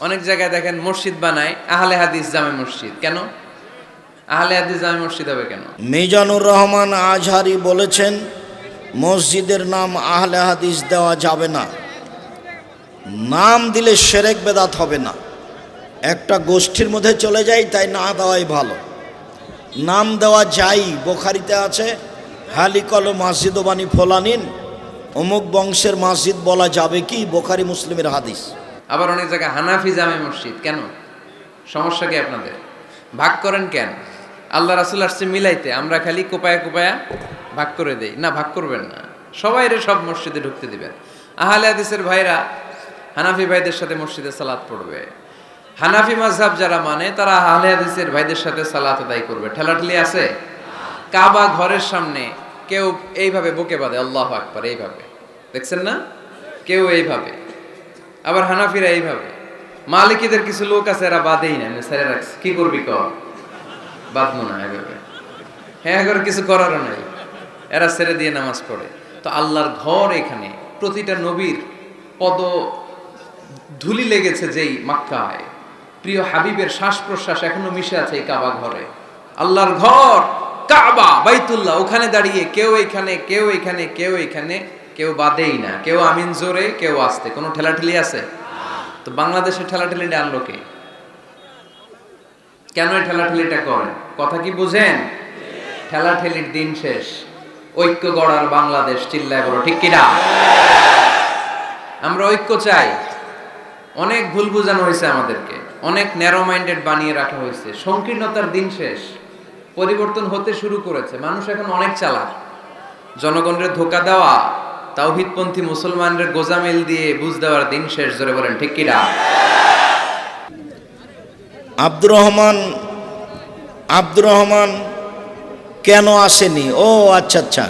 অনেক জায়গায় দেখেন মসজিদ বানায়, আহলে হাদিস জামে মসজিদ। কেন? আহলে হাদিস জামে মসজিদ হবে কেন? মিজানুর রহমান আজহারি বলেছেন, মসজিদের নাম আহলে হাদিস দেওয়া যাবে না। নাম দিলে সেরেক বেদাত হবে না। একটা গোষ্ঠীর মধ্যে চলে যায় তাই না দেওয়াই ভালো। নাম দেওয়া যাই, বোখারিতে আছে, হালিকল মসজিদ বাণী ফোলানিন, অমুক বংশের মসজিদ বলা যাবে কি? বোখারি মুসলিমের হাদিস। আবার অনেক জায়গায় হানাফি জামে মসজিদ, কেন? সমস্যা কি আপনাদের? ভাগ করেন কেন? আল্লাহ রাসুল আসছে মিলাইতে, আমরা খালি কোপায়া কোপায়া ভাগ করে দেই। না, ভাগ করবেন না। সবাই রে সব মসজিদে ঢুকতে দিবেন। আহলে হাদিসের ভাইরা, হানাফি ভাইদের সাথে মসজিদে সালাত পড়বে। হানাফি মাযহাব যারা মানে তারা আহলে হাদিসের ভাইদের সাথে সালাত আদায় করবে। ঠেলাঠেলি আছে? কাবা ঘরের সামনে কেউ এইভাবে বুকে বাঁধে, আল্লাহ আকবার, এইভাবে। দেখছেন না? কেউ এইভাবে। আবার হানাফিরা এইভাবে। মালিকীদের কিছু লোক আছে, এরা বাদেই না ছেড়ে রাখছে। কি করবি ক বাদমো না এভাবে। হ্যাঁ করে কিছু করারও নাই। এরা ছেড়ে দিয়ে নামাজ পড়ে। তো আল্লাহর ঘর এখানে, প্রতিটা নবীর পদ ধুলি লেগেছে যেই মাক্কায়। প্রিয় হাবিবের শ্বাস প্রশ্বাস এখনও মিশে আছে এই কাবা ঘরে। আল্লাহর ঘর, কাবা, বাইতুল্লাহ, ওখানে দাঁড়িয়ে কেউ এখানে কেউ এখানে কেউ এখানে কেউ বাদেই না, কেউ আমিন জোরে, কেউ আসতে। কোনো ঠেলাঠেলি আছে? তো বাংলাদেশে ঠেলাঠেলিটা আনলো কে? কেন ঠেলাঠেলিটা করেন কথা কি বুঝেন? ঠেলাঠেলির দিন শেষ। ঐক্য গড়ার বাংলাদেশ চিল্লায় বলো, ঠিক কিনা? আমরা ঐক্য চাই। অনেক ভুল বোঝানো হয়েছে আমাদেরকে। অনেক ন্যারো মাইন্ডেড বানিয়ে রাখা হয়েছে। সংকীর্ণতার দিন শেষ। পরিবর্তন হতে শুরু করেছে। মানুষ এখন অনেক চালাক। জনগণের ধোকা দেওয়া। তাওহিদপন্থী মুসলমানদের গোজামিল দিয়ে বুঝ দেওয়ার দিন শেষ ধরে বলেন, ঠিক কিনা আব্দুর রহমান আব্দুর রহমান কেন আসেনি? ও আচ্ছা আচ্ছা।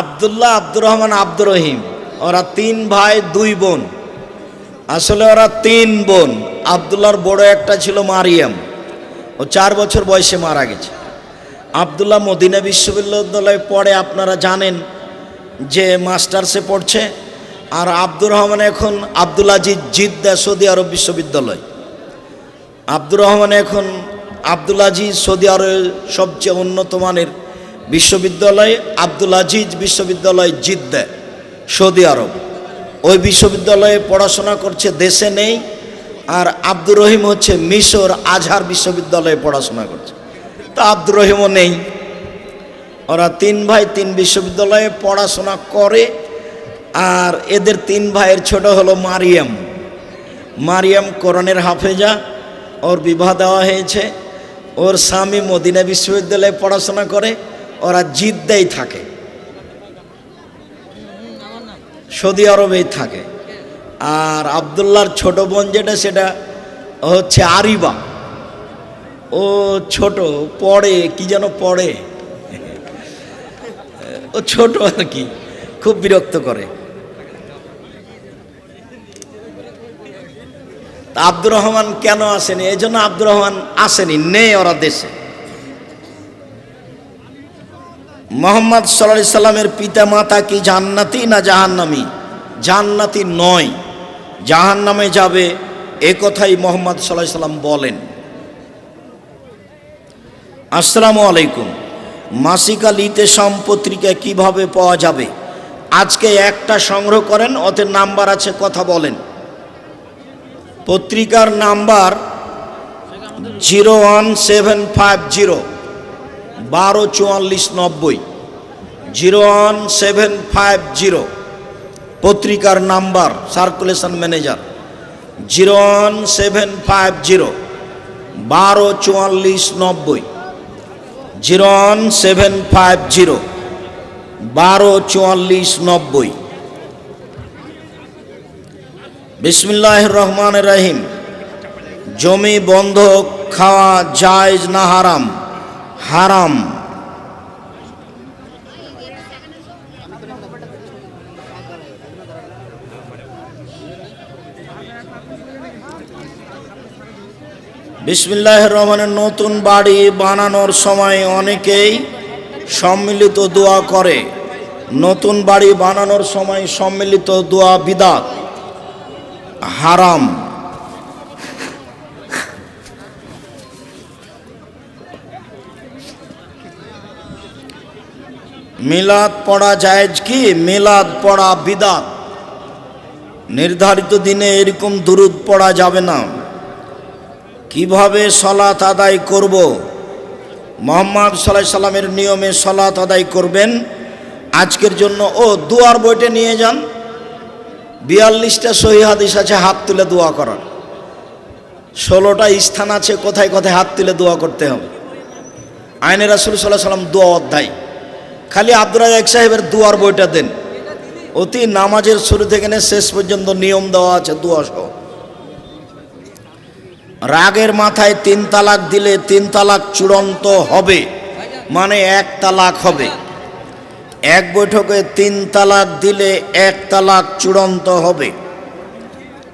আবদুল্লাহ আব্দুর রহমান আব্দুর রহিম। ওরা তিন ভাই, দুই বোন। আসলে ওরা তিন বোন। আবদুল্লাহর বড় একটা ছিল মারিয়াম। ও চার বছর বয়সে মারা গেছে। আবদুল্লাহ মদিনা বিশ্ববিদ্যালয়ে পড়ে, আপনারা জানেন যে মাস্টার্সে পড়ছে, আর আব্দুর রহমান এখন Abdul Aziz Jeddah Saudi Arab বিশ্ববিদ্যালয়। আব্দুর রহমান এখন আব্দুল আজিজ সৌদি আরবের সবচেয়ে উন্নত মানের বিশ্ববিদ্যালয়, আব্দুল আজিজ বিশ্ববিদ্যালয় জিদ্দা, সৌদি আরব। ওই বিশ্ববিদ্যালয়ে পড়াশোনা করছে, দেশে নেই, আর আব্দুর রহিম হচ্ছে মিশর আজহার বিশ্ববিদ্যালয়ে পড়াশোনা করছে। তা আব্দুর রহিমও নেই। ওরা তিন ভাই তিন বিশ্ববিদ্যালয়ে পড়াশোনা করে, আর এদের তিন ভাইয়ের ছোট হলো মারিয়াম। মারিয়াম কোরআনের হাফেজা, ওর বিবাহ দেওয়া হয়েছে। ওর স্বামী মদিনা বিশ্ববিদ্যালয়ে পড়াশোনা করে, ওরা জিদ্দাই থাকে। সৌদি আরবেই থাকে। আর আবদুল্লাহর ছোট বোন যেটা, সেটা হচ্ছে আরিবা। ও ছোট, পড়ে, কি যেন পড়ে? ও ছোট আর কি, খুব বিরক্ত করে। আব্দুর রহমান কেন আসেনি? এই জন্য আব্দুর রহমান আসেনি, নেই ওরা দেশে। মোহাম্মদ সাল্লাহ সাল্লামের পিতা মাতা কি জান্নাতি না জাহান্নামি? জান্নাতি নয়। জাহান্নামে যাবে, এ কথাই মোহাম্মদ সাল্লাহ সাল্লাম বলেন। আসসালামু আলাইকুম। মাসিকা লিতে পত্রিকা কীভাবে পাওয়া যাবে? আজকে একটা সংগ্রহ করেন ওদের নাম্বার আছে, কথা বলেন। পত্রিকার number zero one seven five zero, বারো চুয়াল্লিশ নব্বই। Zero one seven five zero, পত্রিকার number, circulation manager. Zero one seven five zero, বারো চুয়াল্লিশ নব্বই। Zero one seven five zero, বারো চুয়াল্লিশ নব্বই। বিসমিল্লাহ রহমান রাহিম। জমি বন্ধক, খাওয়া জায়জ না হারাম? হারাম। বিসমিল্লাহ রহমানের নতুন বাড়ি বানানোর সময় অনেকেই সম্মিলিত দোয়া করে। নতুন বাড়ি বানানোর সময় সম্মিলিত দোয়া বিদাত, হারাম। মিলাদ পড়া জায়জ কি? মিলাদ পড়া বিদাত। নির্ধারিত দিনে এরকম দুরুদ পড়া যাবে না। কীভাবে সলাত আদায় করব? মোহাম্মদ সাল্লাহ সাল্লামের নিয়মে সলাত আদায় করবেন। আজকের জন্য, ও, দুয়ার বইটা নিয়ে যান। বিয়াল্লিশটা সহি হাদিস আছে, হাত তুলে দোয়া করার। ষোলোটা স্থান আছে, কোথায় কোথায় হাত তুলে দোয়া করতে হবে। আইনে রাসুল সাল্লাহ সাল্লাম দোয়া অধ্যায়। খালি আব্দুল রাজাক সাহেবের দুয়ার বইটা দেন। অতি নামাজের শুরু থেকে শেষ পর্যন্ত নিয়ম দেওয়া আছে, দোয়া সহ। রাগের মাথায় তিন তালাক দিলে তিন তালাক চূড়ান্ত হবে। মানে এক তালাক হবে। এক বৈঠকে তিন তালাক দিলে এক তালাক চূড়ান্ত হবে।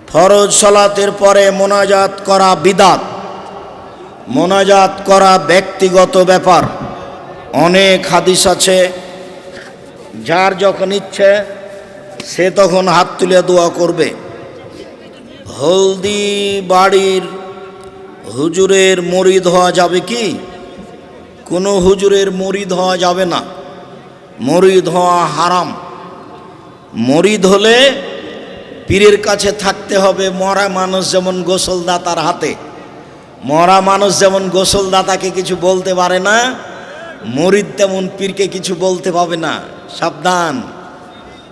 ফরজ সলাতের পরে মোনাজাত করা বিদাত। মোনাজাত করা ব্যক্তিগত ব্যাপার। অনেক হাদিস আছে, যার যখন ইচ্ছে, সে তখন হাত তুলে দোয়া করবে। হলদি বাড়ির হুজুরের মরিদ হওয়া যাবে কি? কোনো হুজুরের মরিদ হওয়া যাবে না। মরিদ হওয়া হারাম। মরিদ হলে পীরের কাছে থাকতে হবে মরা মানুষ যেমন গোসলদাতার হাতে। মরা মানুষ যেমন গোসলদাতাকে কিছু বলতে পারে না, মরিদ তেমন পীরকে কিছু বলতে পাবে না। সাবধান।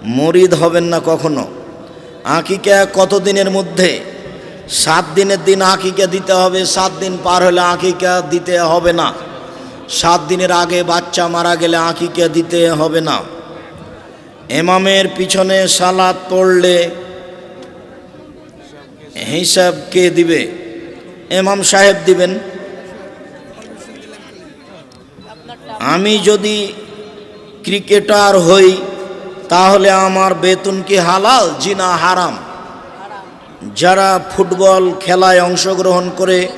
মরিদ হবেন না কখনো। আঁকিকা কত দিনের মধ্যে? সাত দিনের দিন আঁকিকা দিতে হবে, সাত দিন পার হলে আঁকিকা দিতে হবে না। সাত দিনের আগে বাচ্চা মারা গেলে আঁকিকা দিতে হবে না। এমামের পিছনে সালাদ পড়লে হিসাব কে দিবে? এমাম সাহেব দিবেন। আমি যদি ক্রিকেটার হই, তাহলে আমার বেতন কি হালাল, জিনা হারাম? যারা ফুটবল খেলায় অংশগ্রহণ করে,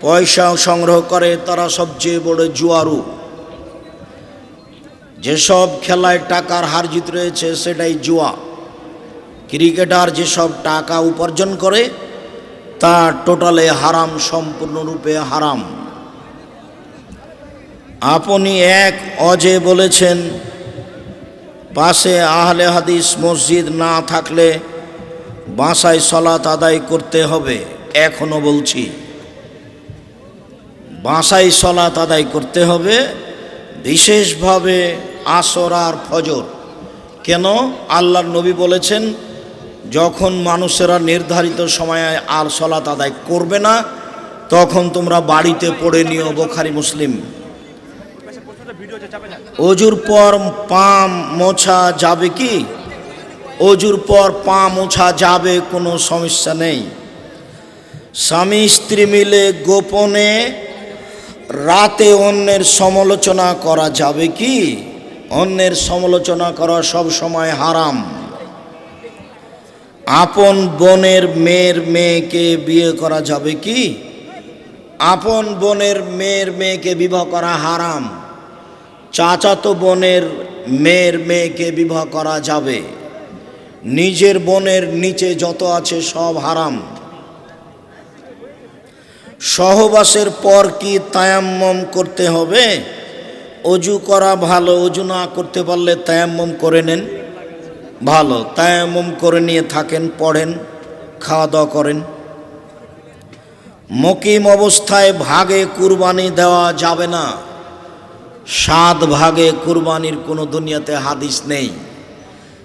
পয়সা সংগ্রহ করে, তারা সবচেয়ে বড় জুয়ারু। যেসব খেলায় টাকার হার জিত রয়েছে, সেটাই জুয়া। ক্রিকেটার যেসব টাকা উপার্জন করে, তা টোটালে হারাম, সম্পূর্ণরূপে হারাম। আপনি এক অজে বলেছেন, পাশে আহলে হাদিস মসজিদ না থাকলে বাসায় সলাত আদায় করতে হবে এখনও বলছি। বাসায় সলাত আদায় করতে হবে বিশেষভাবে আসর আর ফজর। কেন? আল্লাহর নবী বলেছেন যখন মানুষেরা নির্ধারিত সময়ে আর সলাত আদায় করবে না তখন তোমরা বাড়িতে পড়ে নিও বোখারি মুসলিম। অজুর পর পাম মোছা যাবে কি? অজুর পর পা মোছা যাবে, কোনো সমস্যা নেই। স্বামী স্ত্রী মিলে গোপনে রাতে অন্যের সমালোচনা করা যাবে কি? অন্যের সমালোচনা করা সব সময় হারাম। আপন বোনের মেয়ের মেয়েকে বিয়ে করা যাবে কি? আপন বোনের মেয়ের মেয়েকে বিবাহ করা হারাম। চাচাতো বোনের মেয়ের মেয়েকে বিবাহ করা যাবে। নিজের বোনের নিচে যত আছে সব হারাম। সহবাসের পর কি তায়াম্মম করতে হবে? অজু করা ভালো, অজু না করতে পারলে তায়াম্মম করে নেন। ভালো, তায়াম্মম করে নিয়ে থাকেন, পড়েন খাওয়া দাওয়া করেন। মকিম অবস্থায় ভাগে কুরবানি দেওয়া যাবে না। সাত ভাগে কুরবানির কোনো দুনিয়াতে হাদিস নেই।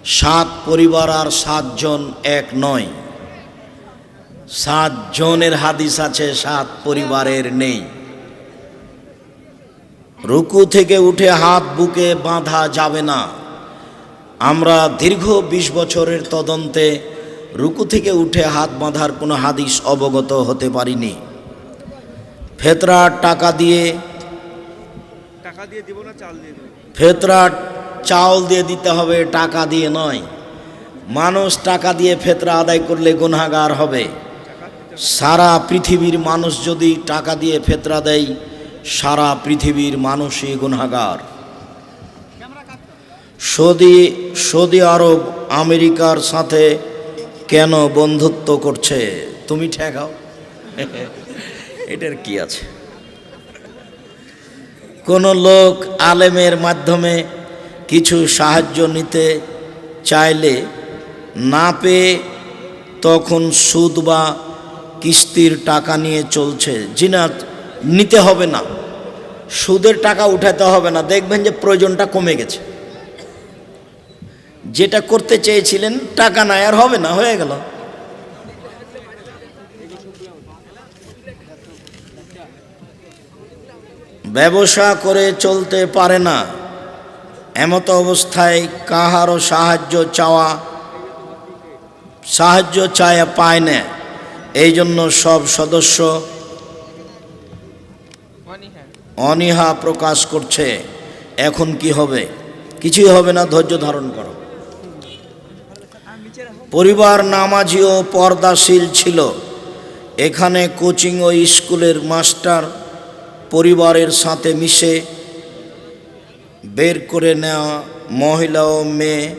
সাত পরিবার আর সাতজন এক নয়। সাত জনের হাদিস আছে সাত পরিবারের নেই। রুকু থেকে উঠে হাত বুকে বাঁধা যাবে না। আমরা দীর্ঘ ২০ বছরের তদন্তে রুকু থেকে উঠে হাত বাঁধার কোনো হাদিস অবগত হতে পারিনি। ফেতরার টাকা দিয়ে টাকা দিয়ে দিব না চাল দিয়ে দিব? ফেতরা চাউল দিয়ে দিতে হবে, টাকা দিয়ে নয়। মানুষ টাকা দিয়ে ফেতরা আদায় করলে গুনাগার হবে। সারা পৃথিবীর মানুষ যদি টাকা দিয়ে ফেতরা দেয়, সারা পৃথিবীর মানুষই গুনাগার সৌদি সৌদি আরব, আমেরিকার সাথে কেন বন্ধুত্ব করছে? তুমি ঠেকাও। এটার কি আছে? কোনো লোক আলেমের মাধ্যমে কিছু সাহায্য নিতে চাইলে না পেয়ে তখন সুদ বা কিস্তির টাকা নিয়ে চলছে। জিনা নিতে হবে না। সুদের টাকা উঠাতে হবে না। দেখবেন যে প্রয়োজনটা কমে গেছে। যেটা করতে চেয়েছিলেন, টাকা নাই, আর হবে না, হয়ে গেল। ব্যবসা করে চলতে পারে না। এমত অবস্থায় কাহারও সাহায্য চাওয়া, সাহায্য চায় পায় না। এই জন্য সব সদস্য অনীহা প্রকাশ করছে। এখন কি হবে? কিছুই হবে না, ধৈর্য ধারণ করো। পরিবার নামাজি ও পর্দাশীল ছিল। এখানে কোচিং ও স্কুলের মাস্টার পরিবারের সাথে মিশে বের করে নেওয়া মহিলা ও মেয়ে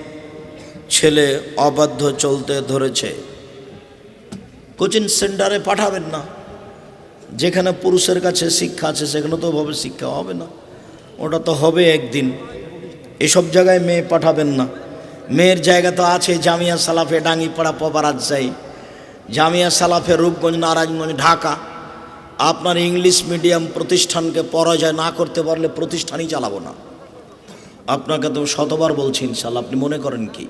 ছেলে অবাধ্য চলতে ধরেছে। কোচিং সেন্টারে পাঠাবেন না। যেখানে পুরুষের কাছে শিক্ষা আছে, সেখানে তো ওভাবে শিক্ষা হবে না। ওটা তো হবে একদিন। এসব জায়গায় মেয়ে পাঠাবেন না। মেয়ের জায়গা তো আছে জামিয়া সালাফে ডাঙ্গিপাড়া পপারাজশাহী জামিয়া সালাফে রূপগঞ্জ, নারায়ণগঞ্জ, ঢাকা। আপনার ইংলিশ মিডিয়াম প্রতিষ্ঠানকে পরাজয় না করতে পারলে প্রতিষ্ঠানই চালাবো না। আপনাকে তো শতবার বলছি ইনশাল্লাহ আপনি মনে করেন কি?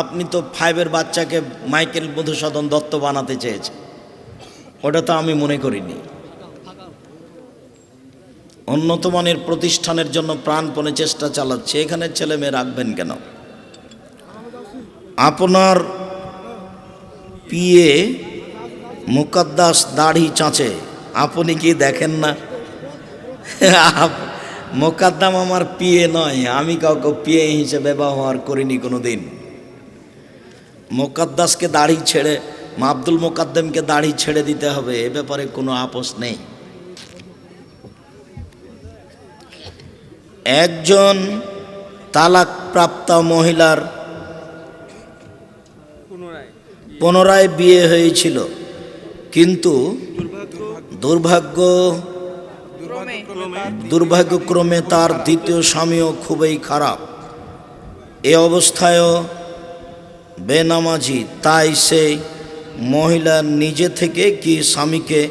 আপনি তো ফাইভের বাচ্চাকে মাইকেল মধুসূদন দত্ত বানাতে চেয়েছেন। ওটা তো আমি মনে করিনি। উন্নত মানের প্রতিষ্ঠানের জন্য প্রাণপণে চেষ্টা চালাচ্ছে, এখানে ছেলে মেয়ে রাখবেন কেন? আপনার পিয়ে মুকাদ্দাস দাড়ি চাঁচে, আপনি কি দেখেন না? মোকাদ্দাম আমার পিয়ে নয়, আমি কাউকে পিয়ে হিসেবে ব্যবহার করিনি কোনো দিন মোকাদ্দাসকে দাড়ি ছেড়ে মা আব্দুল মোকাদ্দেমকে দাড়ি ছেড়ে দিতে হবে, এ ব্যাপারে কোনো আপোষ নেই। একজন তালাক প্রাপ্ত মহিলার পুনরায় বিয়ে হয়েছিল, কিন্তু দুর্ভাগ্য দুর্ভাগ্যক্রমে তার দ্বিতীয় স্বামীও খুবই খারাপ। এ অবস্থায়ও বেনামাজি তাই সে মহিলা নিজে থেকে কি স্বামীকে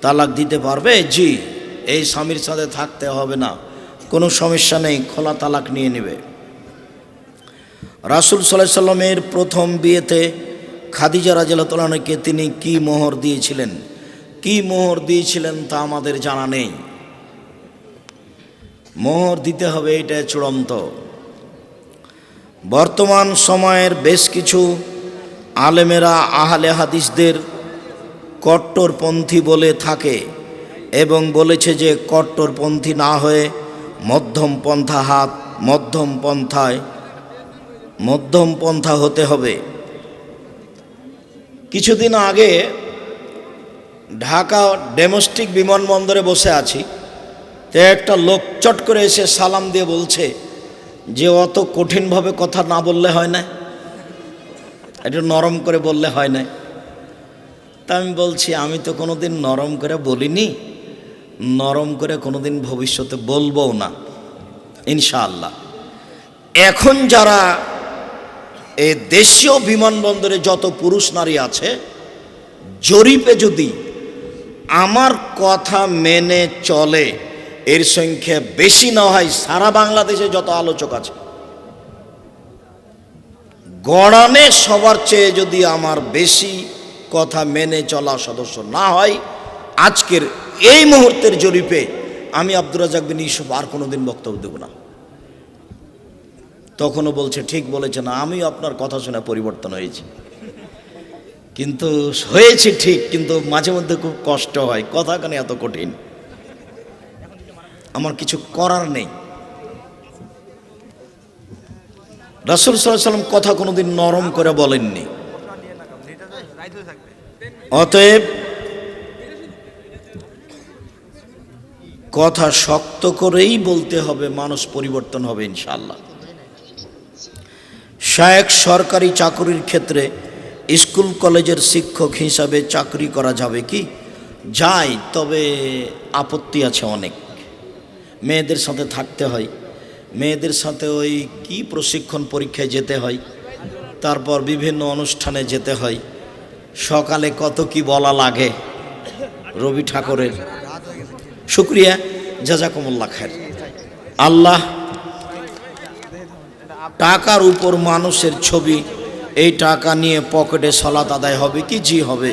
তালাক দিতে পারবে? জি এই স্বামীর সাথে থাকতে হবে না। কোনো সমস্যা নেই খোলা তালাক নিয়ে নেবে। রাসুল সাল্লাহ সাল্লামের প্রথম বিয়েতে খাদিজা রাজিয়ালকে তিনি কি মোহর দিয়েছিলেন? কি মোহর দিয়েছিলেন তা আমাদের জানা নেই। মোহর দিতে হবে এটা চূড়ান্ত। বর্তমান সময়ের বেশ কিছু আলেমেরা আহলে হাদিসদের কট্টরপন্থী বলে থাকে এবং বলেছে যে কট্টরপন্থী না হয়ে মধ্যম পন্থা হাত, মধ্যম পন্থায়, মধ্যম পন্থা হতে হবে। কিছুদিন আগে ঢাকা ডোমেস্টিক বিমানবন্দরে বসে আছি। তো একটা লোক চট করে এসে সালাম দিয়ে বলছে যে অত কঠিনভাবে কথা না বললে হয় না। একটু নরম করে বললে হয় না। তা আমি বলছি, আমি তো কোনোদিন নরম করে বলিনি, নরম করে কোনোদিন ভবিষ্যতে বলবও না, ইনশাআল্লাহ। এখন যারা এই দেশীয় বিমানবন্দরে যত পুরুষ নারী আছে, জরিপে যদি আমার কথা মেনে চলে। এর সংখ্যা বেশি না হয় সারা বাংলাদেশে যত আলোচক আছে। গড়ানে সবার চেয়ে যদি আমার বেশি কথা মেনে চলা সদস্য না হয়, আজকের এই মুহূর্তের জরিপে আমি আব্দুর রাজাক বিন ইসব আর কোনোদিন বক্তব্য দেব না। তখনও বলছে, ঠিক বলেছে না আমিও আপনার কথা শুনে পরিবর্তন হয়েছি। কিন্তু হয়েছে ঠিক, কিন্তু মাঝে মধ্যে খুব কষ্ট হয়। কথা কেন এত কঠিন? আমার কিছু করার নেই। রাসুল সাল্লাম কথা কোনোদিন নরম করে বলেননি। অতএব কথা শক্ত করেই বলতে হবে, মানুষ পরিবর্তন হবে ইনশাল্লাহ শায়েক সরকারি চাকরির ক্ষেত্রে স্কুল কলেজের শিক্ষক হিসাবে চাকরি করা যাবে কি? যায়, তবে আপত্তি আছে অনেক। মেয়েদের সাথে থাকতে হয়। মেয়েদের সাথে ওই কি প্রশিক্ষণ পরীক্ষায় যেতে হয়, তারপর বিভিন্ন অনুষ্ঠানে যেতে হয়। সকালে কত কি বলা লাগে, রবি ঠাকুরের। শুক্রিয়া জাজাকুমুল্লা খায়ের। আল্লাহ টাকার উপর মানুষের ছবি এই টাকা নিয়ে পকেটে সলাত আদায় হবে কি? জি হবে।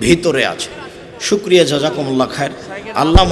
ভিতরে আছে। শুক্রিয়া জাজাকুমুল্লা খায়ের। আল্লাহ